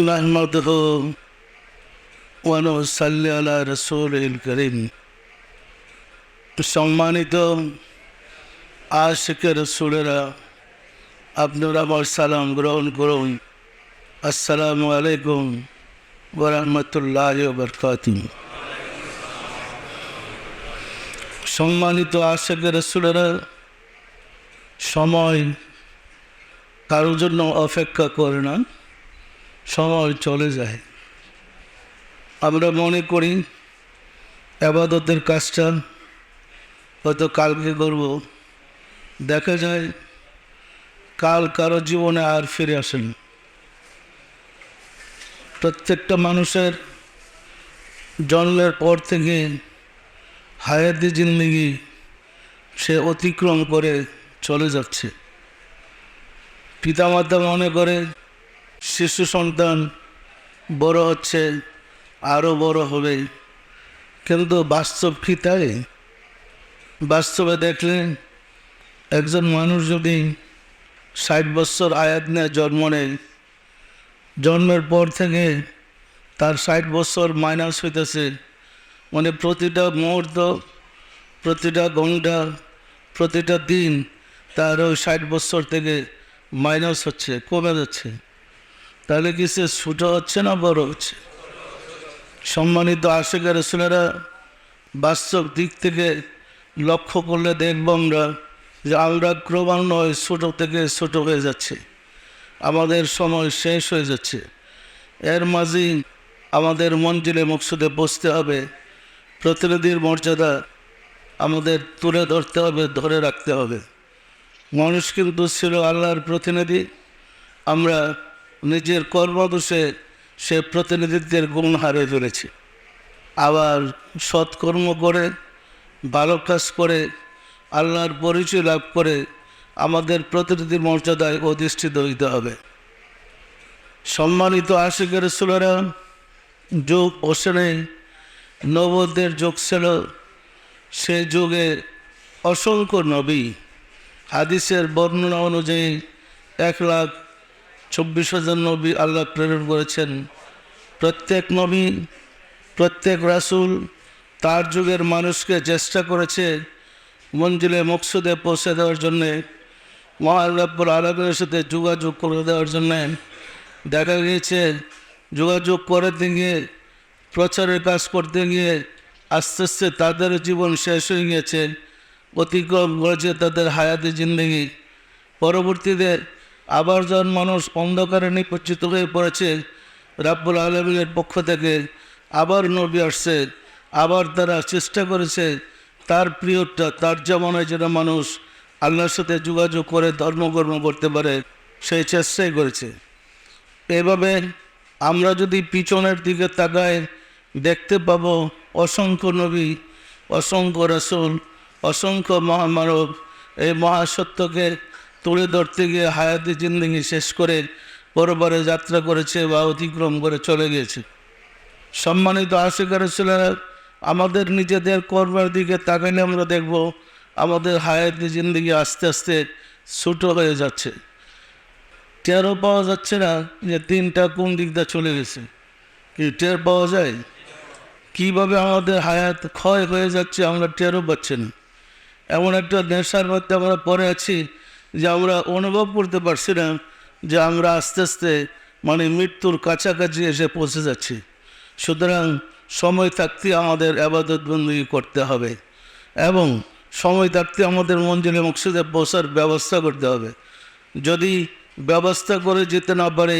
نحمده ونصلي على رسول الكريم সম্মানিত আশেকের রসুলেরা আপনারা আমার সালাম গ্রহণ করুন আসসালামু আলাইকুম ওরহমতুল্লাহ বরকাত সম্মানিত আশেকের রসুলেরা সময় কারোর জন্য অপেক্ষা করে না সময় চলে যায়। আমরা মনে করি আবাদতের কাজটা হয়তো কালকে করব। দেখা যায় কাল কারও জীবনে আর ফিরে আসেন। প্রত্যেকটা মানুষের জন্মের পর থেকে হায়াতি জিন্দগি সে অতিক্রম করে চলে যাচ্ছে। পিতামাতা মনে করে শিশু সন্তান বড় হচ্ছে আরও বড় হবে। কিন্তু বাস্তব কি তাই? বাস্তবে দেখলে একজন মানুষ যদি ষাট বছর আয়াত নিয়ে জন্ম নেয়, জন্মের পর থেকে তার ষাট বছর মাইনাস হইতেছে। মানে প্রতিটা মুহূর্ত, প্রতিটা ঘণ্টা, প্রতিটা দিন তার ওই ষাট বছর থেকে মাইনাস হচ্ছে, কমে যাচ্ছে। তাহলে কি সে ছোটো হচ্ছে না বড় হচ্ছে? সম্মানিত আশেকের রসুলেরা বাস্তব দিক থেকে লক্ষ্য করলে দেখব আমরা যে আমরা ক্রমান্বয়ে ছোটো থেকে ছোটো হয়ে যাচ্ছে। আমাদের সময় শেষ হয়ে যাচ্ছে। এর মাঝেই আমাদের মঞ্জিলে মকসুদে বসতে হবে। প্রতিনিধির মর্যাদা আমাদের তুলে ধরতে হবে, ধরে রাখতে হবে। মানুষ কিন্তু ছিল আল্লাহর প্রতিনিধি। আমরা নিজের কর্মদোষে সে প্রতিনিধিত্বের গুণ হারিয়ে ফেলেছি। আবার সৎকর্ম করে, ভালো কাজ করে, আল্লাহর পরিচয় লাভ করে আমাদের প্রতিনিধির মর্যাদায় অধিষ্ঠিত হইতে হবে। সম্মানিত আশিকের ছেলেরা যুগ ওসেনে নবদের যুগ ছিল, সে যুগে অসংখ্য নবী। হাদিসের বর্ণনা অনুযায়ী এক লাখ চব্বিশ হাজার নবী আল্লাহ প্রেরণ করেছেন। প্রত্যেক নবী, প্রত্যেক রাসুল তার যুগের মানুষকে চেষ্টা করেছে মঞ্জিলে মকসুদে পৌঁছে দেওয়ার জন্যে মহাল্লাপুর আলমের সাথে যোগাযোগ করে দেওয়ার জন্যে। দেখা গিয়েছে, যোগাযোগ করতে গিয়ে প্রচারের কাজ করতে গিয়ে আস্তে আস্তে তাদের জীবন শেষ হয়ে গিয়েছে, অতিক্রম করেছে তাদের হায়াতি জিন্দগি। পরবর্তীতে আবার যখন মানুষ অন্ধকারে নিপজ্জিত হয়ে পড়েছে, রাব্বুল আলমিনের পক্ষ থেকে আবার নবী আসছে, আবার তারা চেষ্টা করেছে, তার প্রিয়টা, তার জামানায় যেন মানুষ আল্লাহর সাথে যোগাযোগ করে, ধর্মকর্ম করতে পারে সেই চেষ্টাই করেছে। এভাবে আমরা যদি পিছনের দিকে তাকায় দেখতে পাবো, অসংখ্য নবী, অসংখ্য রসুল, অসংখ্য মহামানব, এই মহাসত্যকে তুলে ধরতে গিয়ে হায়াতি জিন্দগি শেষ করে পরবারে যাত্রা করেছে বা অতিক্রম করে চলে গিয়েছে। সম্মানিত আশিকার ছেলেরা আমাদের নিজেদের কর্মের দিকে তাকাইলে আমরা দেখব আমাদের হায়াতি জিন্দগি আস্তে আস্তে ছোটো হয়ে যাচ্ছে। টেরও পাওয়া যাচ্ছে না যে দিনটা কোন দিকটা চলে গেছে। কি টের পাওয়া যায়? কীভাবে আমাদের হায়াত ক্ষয় হয়ে যাচ্ছে আমরা টেরও পাচ্ছি না। এমন একটা নেশার মধ্যে আমরা পড়ে আছি যে আমরা অনুভব করতে পারছি না যে আমরা আস্তে আস্তে মানে মৃত্যুর কাছাকাছি এসে পৌঁছে যাচ্ছি। সুতরাং সময় থাকতে আমাদের আবাদত বন্দী করতে হবে এবং সময় থাকতে আমাদের মঞ্জিলে মকসুদে বসার ব্যবস্থা করতে হবে। যদি ব্যবস্থা করে যেতে না পারে,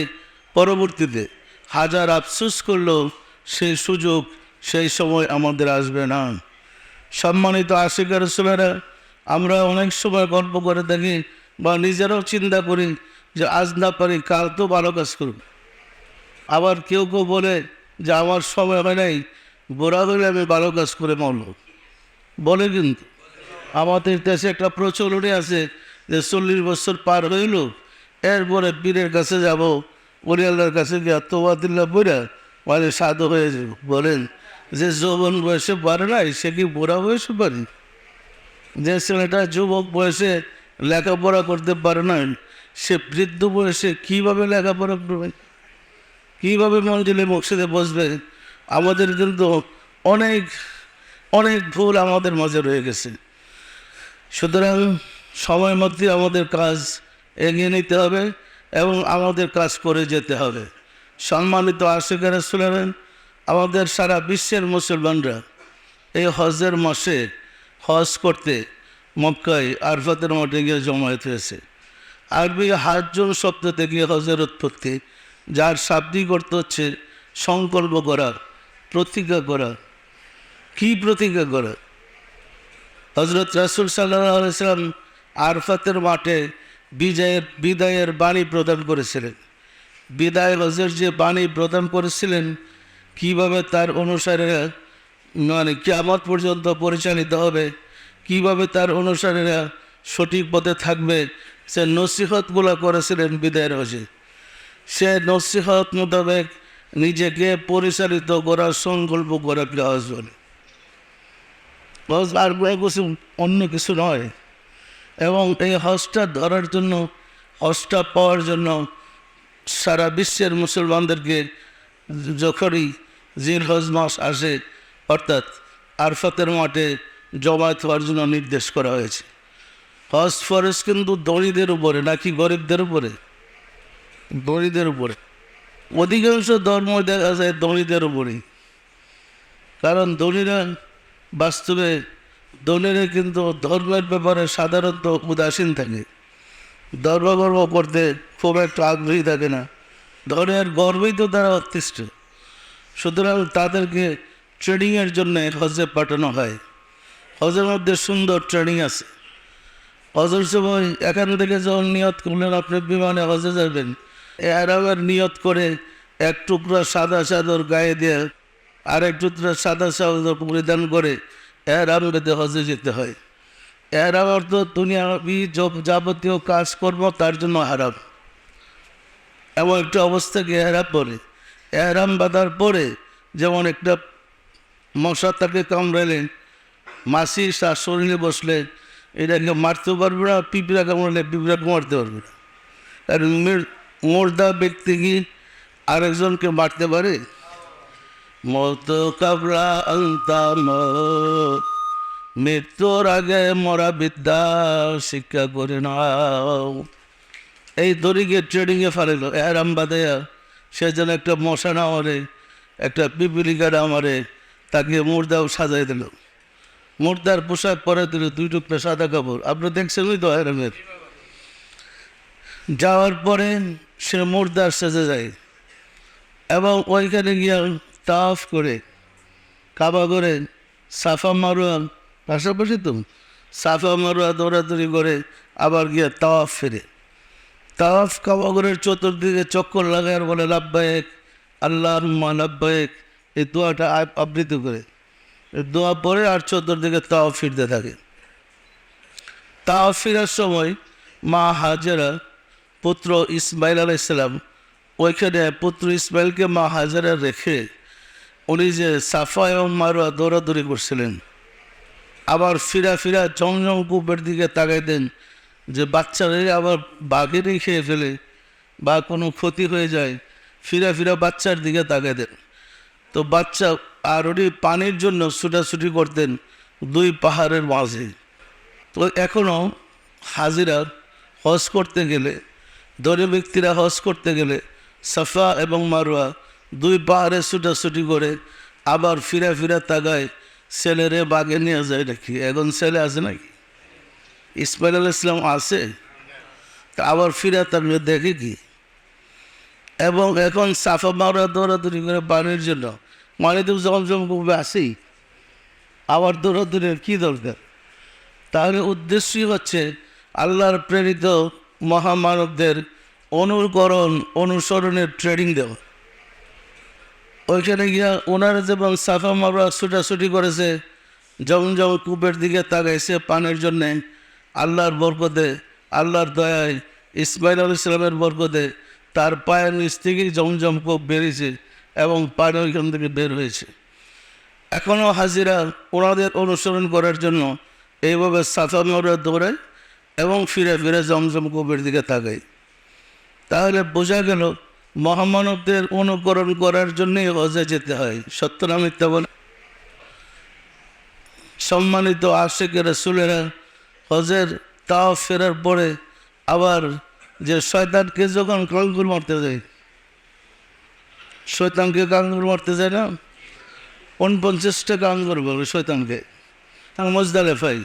পরবর্তীতে হাজার আফসোস করলেও সেই সুযোগ সেই সময় আমাদের আসবে না। সম্মানিত আশিকার ছেলেরা আমরা অনেক সময় গল্প করে থাকি বা নিজেরাও চিন্তা করি যে আজ না পারি, কাল তো ভালো কাজ করব আবার কেউ কেউ বলে যে আমার সময় হয় নাই, বোরা হলে আমি ভালো কাজ করে মরল বলে কিন্তু। আমাদের দেশে একটা প্রচলনে আছে যে চল্লিশ বছর পার হইল, এরপরে পীরের কাছে যাব পরিয়ালার কাছে গিয়ে তোবাদিল্লা বইরা মানে সাধু হয়ে বলেন, যে যৌবন বয়সে পারে নাই, সে কি বুড়া বয়সে পারে যে ছেলেটা যুবক বয়সে লেখাপড়া করতে পারে না। সে বৃদ্ধ বয়সে কীভাবে লেখাপড়া করবে? কীভাবে মঞ্জিলে মসজিদে বসবে? আমাদের কিন্তু অনেক অনেক ভুল আমাদের মাঝে রয়ে গেছে। সুতরাং সময় মধ্যে আমাদের কাজ এগিয়ে নিতে হবে এবং আমাদের কাজ করে যেতে হবে। সম্মানিত আশিকারা শুনলেন আমাদের সারা বিশ্বের মুসলমানরা এই হজের মাসে হজ করতে মক্কায় আরফাতের মাঠে গিয়ে জমায়েত হয়েছে। আরবি হাজজন শব্দ থেকে হজের উৎপত্তি যার শাব্দিক অর্থ হচ্ছে সংকল্প করা, প্রতিজ্ঞা করা। কি প্রতিজ্ঞা করা? হজরত রাসুল সাল্লাম আরফাতের মাঠে বিজয়ের, বিদায়ের বাণী প্রদান করেছিলেন। বিদায় হজের যে বাণী প্রদান করেছিলেন, কীভাবে তার অনুসারে মানে কিয়ামত পর্যন্ত পরিচালিত হবে কীভাবে তার অনুসারীরা সঠিক পথে থাকবে? সে নসিহতগুলো করেছিলেন বিদায়ের হজে সে নসিহত মোতাবেক নিজেকে পরিচালিত করার সংকল্প বলে। হজ আর কিছু অন্য কিছু নয়। এবং এই হজটা ধরার জন্য, হজটা পাওয়ার জন্য সারা বিশ্বের মুসলমানদেরকে যখনই জিল হজ মাস আসে, অর্থাৎ আরফাতের মাঠে জমায়েত হওয়ার জন্য নির্দেশ করা হয়েছে। হজ ফরজ কিন্তু দরিদের উপরে, নাকি গরিবদের উপরে? দরিদের উপরে। অধিকাংশ ধর্ম দেখা যায় দলিদের উপরেই। কারণ দলিরা বাস্তবে দলিরা কিন্তু ধর্মের ব্যাপারে সাধারণত উদাসীন থাকে। ধর্মগর্ব করতে খুব একটা আগ্রহী থাকে না। ধর্মের গর্বই তো তারা অতিষ্ঠ। সুতরাং তাদেরকে ট্রেনিংয়ের জন্য হজে পাঠানো হয়। হজের মধ্যে সুন্দর ট্রেনিং আছে। হজের সময় এখান থেকে যখন নিয়ত করলেন, আপনি বিমানে হজে যাবেন। এরামের নিয়ত করে এক টুকরা সাদা চাদর গায়ে দিয়ে আরেক টুকরা সাদা চাদর পরিধান করে এরাম বেঁধে হজে যেতে হয়। এরাম অর্থ দুনিয়া যাবতীয় কাজকর্ম তার জন্য হারাম। এমন একটা অবস্থাকে এরাম পরে এরাম বাঁধার পরে যেমন একটা মশা তাকে কামড়ালেন মাসি তার শরীরে বসলে এটাকে মারতেও পারবে না, পিঁপড়া কামড়ালে পিঁপড়া মারতে পারবে না। কারণ মোর্দা ব্যক্তি কি আরেকজনকে মারতে পারে? মত কাবরা মৃত্যুর আগে মরা বিদ্যা শিক্ষা করে নাও। এই দড়িকে ট্রেডিংয়ে ফারেল এরাম বাদেয়া সে যেন একটা মশা না মারে, একটা পিপিলিকা না মারে, তাকে মুর্দাও সাজাই দিল। মুর্দার পোশাক পরে দিল দুই টুকরা সাদা কাপড়। আপনি দেখছেন ওই তো এরামের যাওয়ার পরে সে মুর্দার সেজে যায় এবং ওইখানে গিয়ে তাফ করে কাবা করে সাফা মারুয়া। পাশাপাশি তো সাফা মারুয়া, দৌড়াদৌড়ি করে আবার গিয়ে তাওয়াফ ফেরে। তাওয়াফ কাবাগরের চতুর্দিকে চক্কর লাগায় আর বলে লাভবায়ক আল্লাহ লাভবায়ক এই দোয়াটা আব- আবৃত্তি করে। দোয়া পরে আর চোদ্দোর দিকে তাও ফিরতে থাকে। তাও ফিরার সময় মা হাজেরা পুত্র ইসমাইল আলাইসালাম ওইখানে পুত্র ইসমাইলকে মা হাজারা রেখে উনি যে সাফা এবং মারোয়া দৌড়াদৌড়ি করছিলেন, আবার ফিরা ফিরা জমজম কূপের দিকে তাকাইতেন যে বাচ্চারা আবার বাঘেরই খেয়ে ফেলে বা কোনো ক্ষতি হয়ে যায়, ফিরা ফিরা বাচ্চার দিকে তাকাইতেন তো বাচ্চা আর উনি পানির জন্য ছুটাছুটি করতেন দুই পাহাড়ের মাঝে। তো এখনও হাজিরা হজ করতে গেলে দলীয় ব্যক্তিরা হজ করতে গেলে সাফা এবং মারোয়া দুই পাহাড়ে ছুটাছুটি করে আবার ফিরা ফিরা তাগায় ছেলেরে বাগে নিয়ে যায় নাকি? এখন ছেলে আছে নাকি? ইসমাইল আল ইসলাম আছে? তা আবার ফিরা তার দেখে কি? এবং এখন সাফা মারা দৌড়াদৌড়ি করে পানির জন্য মানে তো জমজম করবে আসেই আবার দৌড়াদৌড়ির কী দরকার? তাহলে উদ্দেশ্যই হচ্ছে আল্লাহর প্রেরিত মহামানবদের অনুকরণ, অনুসরণের ট্রেনিং দেওয়া। ওইখানে গিয়া ওনারা যেমন সাফা মারা ছুটাছুটি করেছে যেমন যেমন কূপের দিকে তাকাইছে পানের জন্যে, আল্লাহর বরকতে, আল্লাহর দয়ায়, ইসমাইল আল ইসলামের বরকতে, তার পায়ের নিচ থেকেই জমজম কূপ বেরিয়েছে। এবং পানি ওইখান থেকে বের হয়েছে। এখনও হাজিরা ওনাদের অনুসরণ করার জন্য এইভাবে সাফা দৌড়ায় এবং ফিরে ফিরে জমজম কূপের দিকে তাকায়। তাহলে বোঝা গেল, মহামানবদের অনুকরণ করার জন্যই হজে যেতে হয়। সত্য না মিথ্যা বলে? সম্মানিত আশেখ রসুলেরা হজের তাও ফেরার পরে আবার যে শয়তানকে যখন কাঙ্গুর মারতে যায় শয়তানকে কাঙ্গুর মারতে যায় না। উনপঞ্চাশটা কাঙ্গুর বলে শয়তানকে। মজদালে ফাই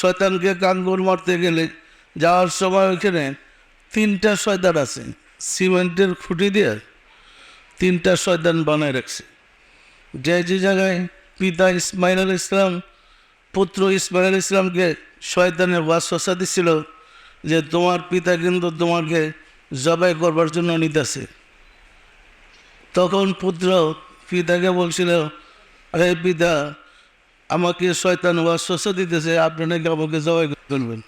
শয়তানকে কাঙ্গুর মারতে গেলে যাওয়ার সময় ওইখানে তিনটা শয়তান আছে, সিমেন্টের খুঁটি দিয়ে তিনটা শয়তান বানায় রাখছে। যে যে জায়গায় পিতা ইসমাইল আল ইসলাম, পুত্র ইসমাইল আল ইসলামকে শয়তানের ওয়াসওয়াসা দিছিল যে তোমার পিতা কিন্তু তোমাকে জবাই করবার জন্য নিতেছে। তখন পুত্র পিতাকে বলছিল, আরে পিতা, আমাকে শয়তান ওয়াসওয়াসা দিতেছে, আপনি নাকি আমাকে জবাই করবেন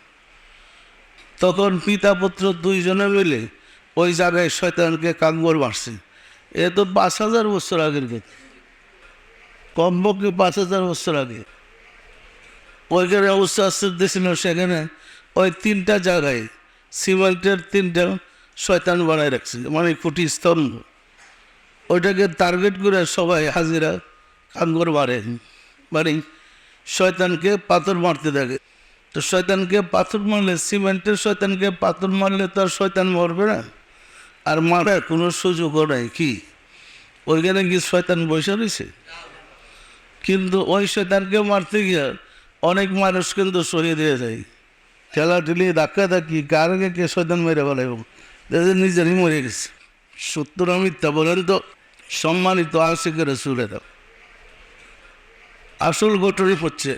তখন পিতা পুত্র দুইজনে মিলে ওই জায়গায় শয়তানকে কাঙ্গর মারছে। এ তো পাঁচ হাজার বছর আগের কথা কমপক্ষে পাঁচ হাজার বছর আগে। ওইখানে অবস্থা দিয়েছিল সেখানে ওই তিনটা জায়গায় সিমেন্টের তিনটা শয়তান বানায় রাখছে মানে খুঁটি স্তম্ভ। ওইটাকে টার্গেট করে সবাই হাজিরা কাঙ্গর মারে মানে শয়তানকে পাথর মারতে থাকে। তো শয়তানকে পাথর মারলে, সিমেন্টের শয়তানকে পাথর মারলে তো আর শয়তান মরবে না। আর মারার কোনো সুযোগও নাই, কি? ওইখানে কি শয়তান বসে রয়েছে? কিন্তু ওই শয়তানকে মারতে গিয়ে অনেক মানুষ কিন্তু সরিয়ে দিয়ে যায়। ঠেলা ঠেলি ধাক্কা ধাক্কি কার কে শয়তান মেরে ফেলে নিজেরই মরে গেছে। সত্তর মিথ্যা বলেন তো? সম্মানিত আশিকের সুরেরা আসল ঘটনা হচ্ছে,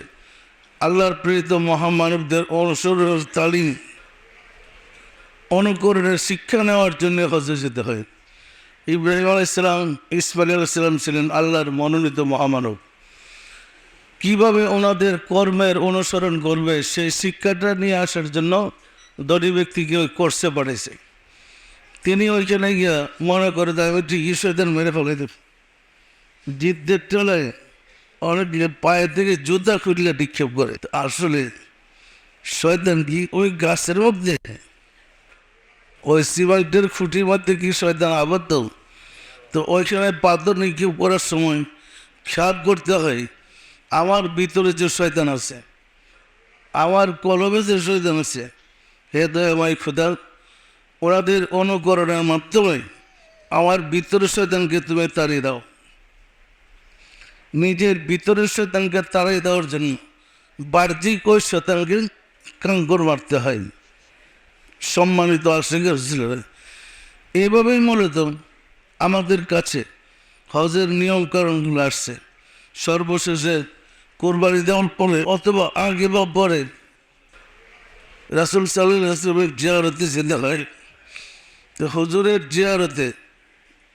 আল্লাহর প্রেরিত মহামানবদের অনুসরণের তালিম অনুকরণের শিক্ষা নেওয়ার জন্য হজে যেতে হয়। ইব্রাহিম আলাইসালাম ইসমাইল আলাইসালাম ছিলেন আল্লাহর মনোনীত মহামানব। কীভাবে ওনাদের কর্মের অনুসরণ করবে, সেই শিক্ষাটা নিয়ে আসার জন্য দরি ব্যক্তিকে কোর্সে পাঠাইছে। তিনি ওইখানে গিয়া মনে করে আমি ঈশ্বরদের মেরে ফেলে দেব জিতদের টলায় অনেক পায়ে থেকে জুতা খুললে নিক্ষেপ করে। আসলে শয়তান কি ওই গাছের মধ্যে? ওই সিমেন্টের খুঁটির মধ্যে কি শয়তান আবদ্ধ? তো ওইখানে পাথর নিক্ষেপ করার সময় খেয়াল করতে হয়, আমার ভিতরে যে শয়তান আছে, আমার কলমে যে শয়তান আছে, হে দয়ামাই খুদা ওনাদের অনুকরণের মাধ্যমে আমার ভিতরের শয়তানকে তুমি তাড়িয়ে দাও। নিজের ভিতরের শয়তানকে তাড়িয়ে দেওয়ার জন্য বাহ্যিক ওই শয়তানকে কাঙ্কর মারতে হয়। সম্মানিত আশিকের ছিল এইভাবেই মূলত আমাদের কাছে হজের নিয়মকানুনগুলো আসছে। সর্বশেষে কোরবানি দেওয়ার পরে অথবা আগে বা পরে রাসুল সাল্লাহ রাসুলের জিয়ারতে যেতে হয়। তো হুজুরের জিয়ারতে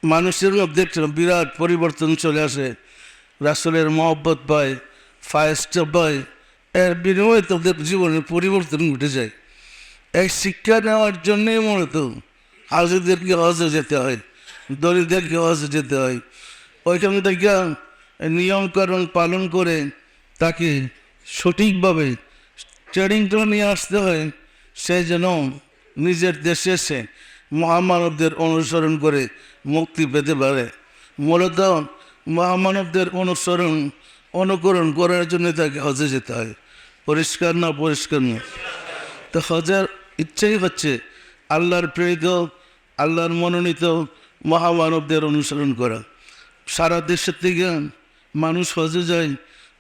মানুষের মধ্যে একটা বিরাট পরিবর্তন চলে আসে। রাসুলের মহব্বত পায় ফায়েস্টা পায়, এর বিনিময়ে তাদের জীবনের পরিবর্তন ঘটে যায়। এই শিক্ষা নেওয়ার জন্যই মূলত হাজিদেরকে হজে যেতে হয় দরিদ্রদেরকে হজে যেতে হয়। ওইখান থেকে নিয়মকানুন পালন করে তাকে সঠিকভাবে ট্রেনিংটা নিয়ে আসতে হয়, সে যেন নিজের দেশে এসে মহামানবদের অনুসরণ করে মুক্তি পেতে পারে। মূলত মহামানবদের অনুসরণ, অনুকরণ করার জন্য তাকে হজে যেতে হয়। পরিষ্কার না পরিষ্কার না তো হজের ইচ্ছাই হচ্ছে আল্লাহর প্রেরিত, আল্লাহর মনোনীত মহামানবদের অনুসরণ করা। সারা দেশের থেকে মানুষ হজে যায়,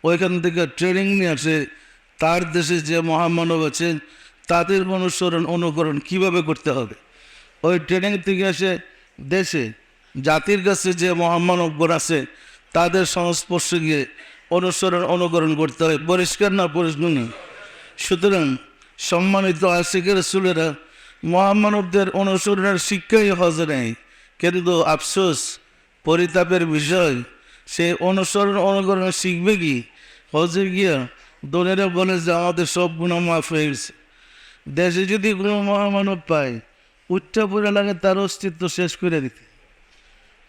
ওইখান থেকে ট্রেনিং নিয়ে আসে। তার দেশে যে মহামানব আছেন, তাদের অনুসরণ, অনুকরণ কীভাবে করতে হবে? ওই ট্রেনিং থেকে এসে দেশে, জাতির কাছে যে মহামানবগণ আছে, তাদের সংস্পর্শে গিয়ে অনুসরণ, অনুকরণ করতে হয়। পরিষ্কার না পরিষ্কার সুতরাং সম্মানিত আশিকের সুলেরা মহামানবদের অনুসরণের শিক্ষাই হজে নেই। কিন্তু আফসোস, পরিতাপের বিষয়, সে অনুসরণ, অনুকরণ শিখবে কি? হজে গিয়া দোনেরা বলে যে আমাদের সব গুণ মাফ হয়ে গেছে। দেশে যদি কোনো মহামানব পায় উচ্চা পড়ে লাগে তার অস্তিত্ব শেষ করে দিতে।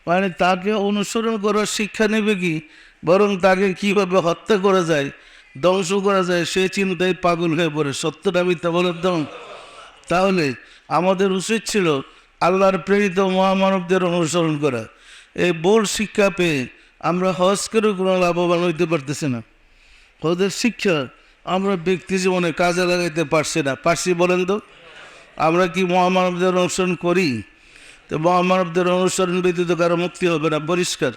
মানে তাকে অনুসরণ করার শিক্ষা নেবে কি? বরং তাকে কীভাবে হত্যা করা যায়, ধ্বংস করা যায়, সে চিন্তায় পাগল হয়ে পড়ে। সত্যটা মিথ্যা বলে দম তাহলে আমাদের উচিত ছিল আল্লাহর প্রেরিত মহামানবদের অনুসরণ করা। এই বোর্ড শিক্ষা পেয়ে আমরা হজ করে কোনো লাভবান হইতে পারতেছি না। ওদের শিক্ষা আমরা ব্যক্তি জীবনে কাজে লাগাইতে পারছি না। পারছি বলেন তো? আমরা কি মহামানবদের অনুসরণ করি? তো মহামানবদের অনুসরণ ব্যতীত কারও মুক্তি হবে না, পরিষ্কার।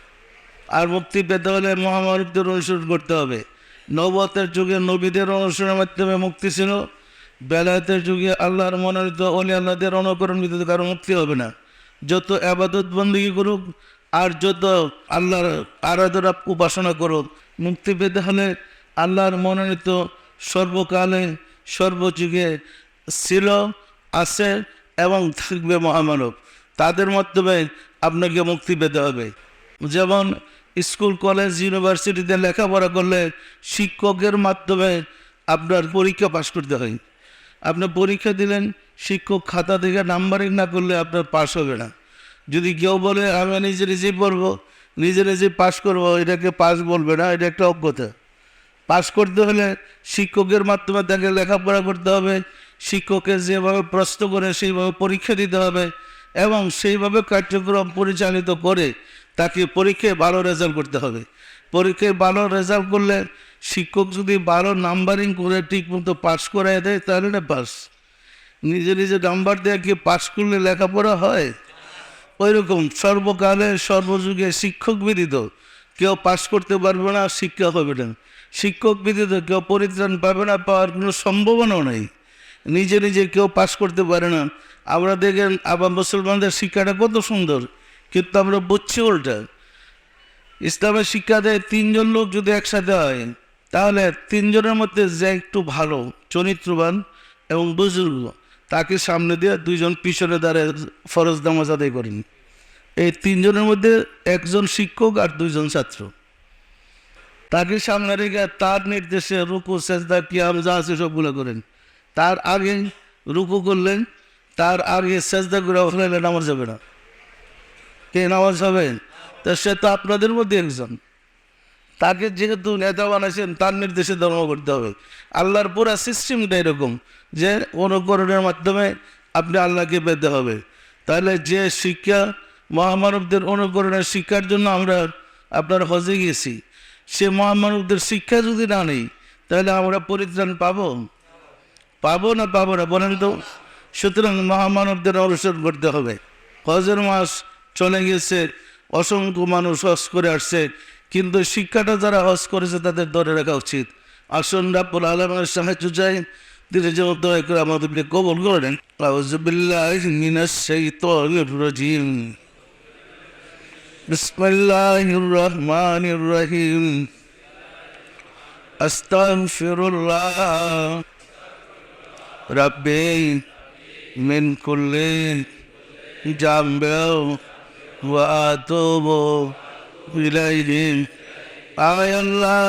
আর মুক্তি পেতে হলে মহামানবদের অনুসরণ করতে হবে। নবতের যুগে নবীদের অনুসরণের মাধ্যমে মুক্তি ছিল, বেলায়েতের যুগে আল্লাহর মনোনীত অলি আল্লাহদের অনুকরণ ব্যতীত কারও মুক্তি হবে না। যত আবাদত বন্দী করুক, আর যত আল্লাহর আরাধনা উপাসনা করুক, মুক্তি পেতে হলে আল্লাহর মনোনীত সর্বকালে, সর্বযুগে ছিল আছে এবং থাকবে মহামানব। তাদের মাধ্যমে আপনাকে মুক্তি পেতে হবে। যেমন স্কুল, কলেজ, ইউনিভার্সিটিতে লেখাপড়া করলে শিক্ষকের মাধ্যমে আপনার পরীক্ষা পাশ করতে হয়। আপনি পরীক্ষা দিলেন, শিক্ষক খাতা থেকে নাম্বারিং না করলে আপনার পাশ হবে না। যদি কেউ বলে, আমি নিজে নিজেই পড়ব, নিজে নিজে পাশ করব, এটাকে পাশ বলবে না, এটা একটা অজ্ঞতা। পাশ করতে হলে শিক্ষকের মাধ্যমে তাকে লেখাপড়া করতে হবে শিক্ষকের যেভাবে প্রশ্ন করে সেইভাবে পরীক্ষা দিতে হবে এবং সেইভাবে কার্যক্রম পরিচালিত করে তাকে পরীক্ষায় ভালো রেজাল্ট করতে হবে। পরীক্ষায় ভালো রেজাল্ট করলে শিক্ষক যদি ভালো নাম্বারিং করে ঠিক মতো পাস করাই দেয়, তাহলে না পাস নিজে নিজে নাম্বার দিয়ে কি পাস করলে লেখাপড়া হয়? ওই রকম সর্বকালে সর্বযুগে শিক্ষক ব্যতীত কেউ পাস করতে পারবে না, শিক্ষা হবে না। শিক্ষক ব্যতীত কেউ পরিত্রাণ পাবে না, পাওয়ার কোনো সম্ভাবনাও নেই। নিজে নিজে কেউ পাস করতে পারে না। আমরা দেখেন, আবার মুসলমানদের শিক্ষাটা কত সুন্দর। কিন্তু আমরা বুঝছি উল্টা। ইসলামের শিক্ষা দেয় তিনজন লোক যদি একসাথে হয়, তাহলে তিনজনের মধ্যে যে একটু ভালো, চরিত্রবান এবং বুজুর্গ, তাকে সামনে দিয়ে দুইজন পিছনে দাঁড়িয়ে ফরজ নামাজ আদায় করেন। এই তিনজনের মধ্যে একজন শিক্ষক আর দুইজন ছাত্র। তাকে সামনে রেখে তার নির্দেশে রুকু, সেজদা, কিয়াম, যা আছে সবগুলো করেন। তার আগে রুকু করলেন, তার আগে সেজদা করে ফেলাইলে নামাজ হবে না। কে নামাজ হবে? তা সে তো আপনাদের মধ্যে একজন। তাকে যেহেতু নেতা বানাইছেন, তার নির্দেশে ধর্ম করতে হবে। আল্লাহর পুরা সিস্টেমটা এরকম যে অনুকরণের মাধ্যমে আপনি আল্লাহকে পেতে হবে। তাহলে যে শিক্ষা, মহামানবদের অনুকরণের শিক্ষার জন্য আমরা আপনার হজে গেছি সে মহামানবদের শিক্ষা যদি না নেই, তাহলে আমরা পরিত্রাণ পাবো? পাবো না পাবো না বলেন তো। সুতরাং মহামানবদের অনুসরণ করতে হবে। হজের মাস চলে গেছে, অসংখ্য মানুষ হজ করে আসছে, কিন্তু শিক্ষাটা যারা হজ করেছে তাদের ধরে রাখা উচিত। আসন রাব্বুল আলমের সাহায্য চাই। তিনি যেমন দয়া করে আমাদেরকে কবল করেন রাজিম। বিসমিল্লাহির রহমানির রহিম। আস্তাগফিরুল্লাহ। রাব্বি মিন কুল্লি জামবিও ওয়া আতুবু ইলাইহি। আয় আল্লাহ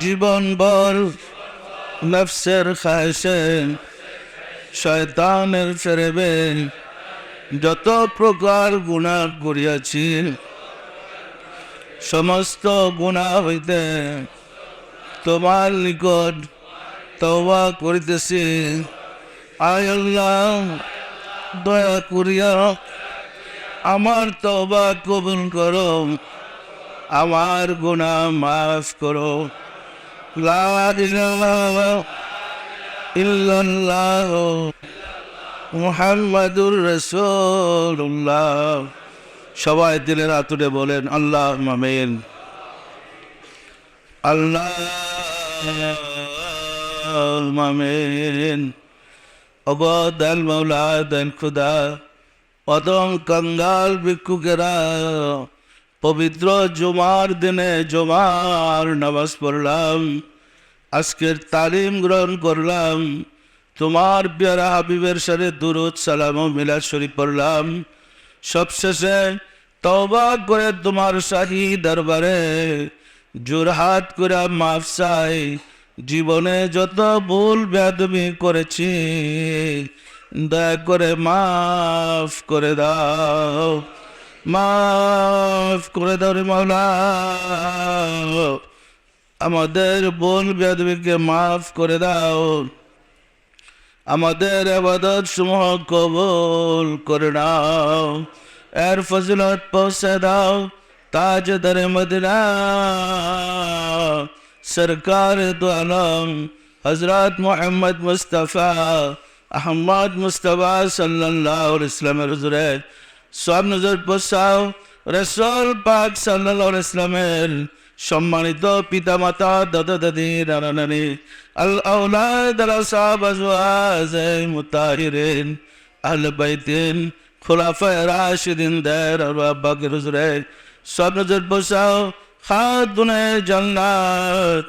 জীবন বল নফসের খায়সে শয়তানের ফেরেবে যত প্রকার গুণা করিয়াছি, সমস্ত গুণা হইতে তোমার নিকট তওবা করিতেছি। আয় আল্লাহ, দয়া করিয়া আমার তওবা কবুল করো। আমার গুণা মাফ করো। ইল্লাল্লাহ মুহাম্মাদুর রাসূলুল্লাহ। সবাই দিলের আতুরে বলেন, আল্লাহ মামেন আল্লাহ অবদাল মৌলা দেন খুদা। অদম কঙ্গাল ভিক্ষুকেরা পবিত্র জুমার দিনে জুমার নামাজ পড়লাম। আজকের তালিম গ্রহণ করলাম। তোমার পেয়ারা হাবিবের সাথে দুরুদ, সালাম ও মিলাদ শরীফ পড়লাম। সবশেষে তওবা করে তোমার শাহী দরবারে জোরহাট করে মাফ চাই। জীবনে যত ভুল বেদমি করেছি, দয়া করে মাফ করে দাও। মাফ করে দাও রে মাওলা। আমাদের বোন বেদবিকে মাফ করে দাও। আমাদের আবাদত সমূহ কবুল করে নাও। এর ফজলত পৌঁছে দাও তাজ দরে মদিনা। সরকার দু আলম হজরত মোহাম্মদ মুস্তফা আহমদ মুস্তফা সাল্লাহ ইসলামের হুজুরে সব নজর পোষাও রসল পাক সাল্লাহ ইসলামের সম্মানিত পিতা মাতা দাদা দাদি নানা নানি আল আউলাদ আল সাহাব আজওয়াজ মুতাহিরিন আহলে বাইতিন খুলাফায়ে রাশিদিন দের আর আব্বাকে হুজুরে সব নজর বসাও খাতুনে জান্নাত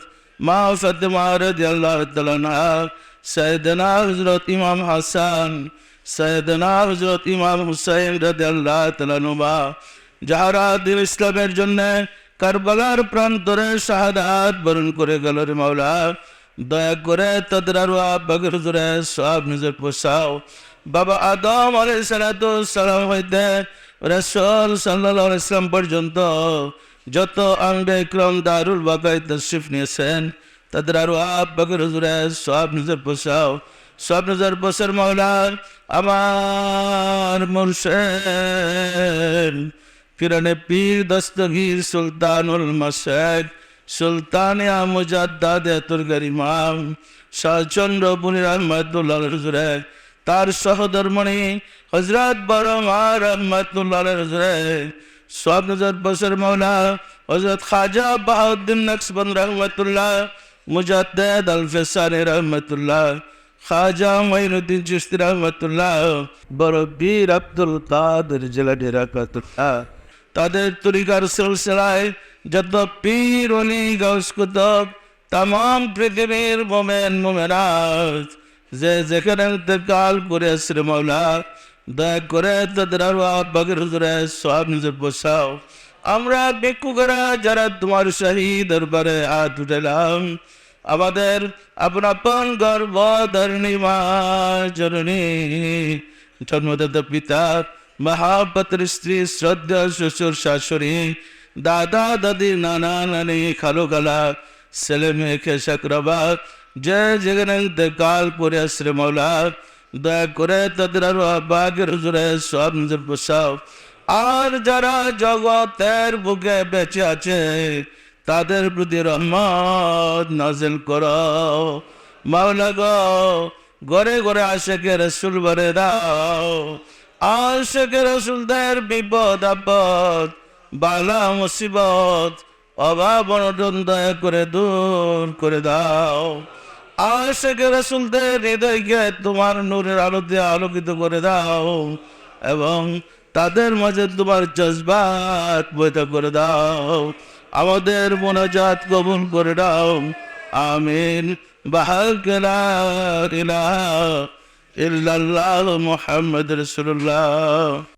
ইসলামের জন্য কারবালার প্রান্তরে শাহাদাত বরণ করে গেল রে মাওলা। দয়া করে তাদের আরও আব্বাকে হুজুরে সব নিজের পোষাও। বাবা আদম আলাই সালাম হইতে রসল সাল্লাহ ইসলাম পর্যন্ত যত আম্বে ক্রম দারুল বাবাই তশরিফ নিয়েছেন, তাদের আরও হুজুরে সব নিজের পোষাও সব নিজের পোষার মাওলা আমার মুর্শেদ কিরণে পীর দস্তগীর সুলতানুল মাসাদ সুলতান মুজাদ্দাদ এতুল গরিমাম শাহচন্দ্রপুরী রহমতুল্লাহ হুজুরে, তার সহধর্মণি হজরত বড় মা রহমতুল্লাহ হুজুরে। সব নজর বসর মৌলা হজরত খাজা বাহাউদ্দিন নকশবন্দ রহমতুল্লাহ, মুজাদ্দাদ আল ফেসানি রহমতুল্লাহ, খাজা মঈনুদ্দিন চিস্তি রহমতুল্লাহ, বড় বীর আব্দুল কাদের জেলানি রহমতুল্লাহ। তাদের তরিকার সিলসিলায় যত পীর, অলি, গাউস কুতুব তাম পৃথিবীর মোমেন মোমেনাত যে যেখানে ইন্তেকাল করে আসছে মৌলা দয়া করে তাদের আরও বাগের হুজুরে সব নিজের বসাও। আমরা ভিক্ষুকেরা যারা তোমার শাহী দরবারে হাত উঠেলাম আমাদের আপন গর্ব ধরণী মা জননী জন্মদাতা পিতা, মহাপত্র স্ত্রী, শ্রদ্ধা শ্বশুর শাশুড়ি, দাদা, দাদি, নানা, নানি, খালো, খালা, ছেলে মেয়েকে সাকরাবাদ যে যেখানে ইন্তেকাল করে আসরে মৌলা দয়া করে তাদের আরও বাগের জোরে সব নিজের পোষাও আর যারা জগতের বুকে বেঁচে আছে, তাদের প্রতি রহমত নাজিল করো। মাওলা গো, ঘরে ঘরে আশেকে রসুল ভরে দাও। আশেকে রসুলদের বিপদ, আপদ, বালা, মুসিবত, অভাব, অনটন দয়া করে দূর করে দাও। আশেকে রসুলদের হৃদয়কে তোমার নূরের আলোতে আলোকিত করে দাও এবং তাদের মাঝে তোমার জজবাত বৈধ করে দাও। আমাদের মোনাজাত কবুল করে দাও। আমিন। ইলাহা ইল্লাল্লাহ মুহাম্মদ রাসূলুল্লাহ।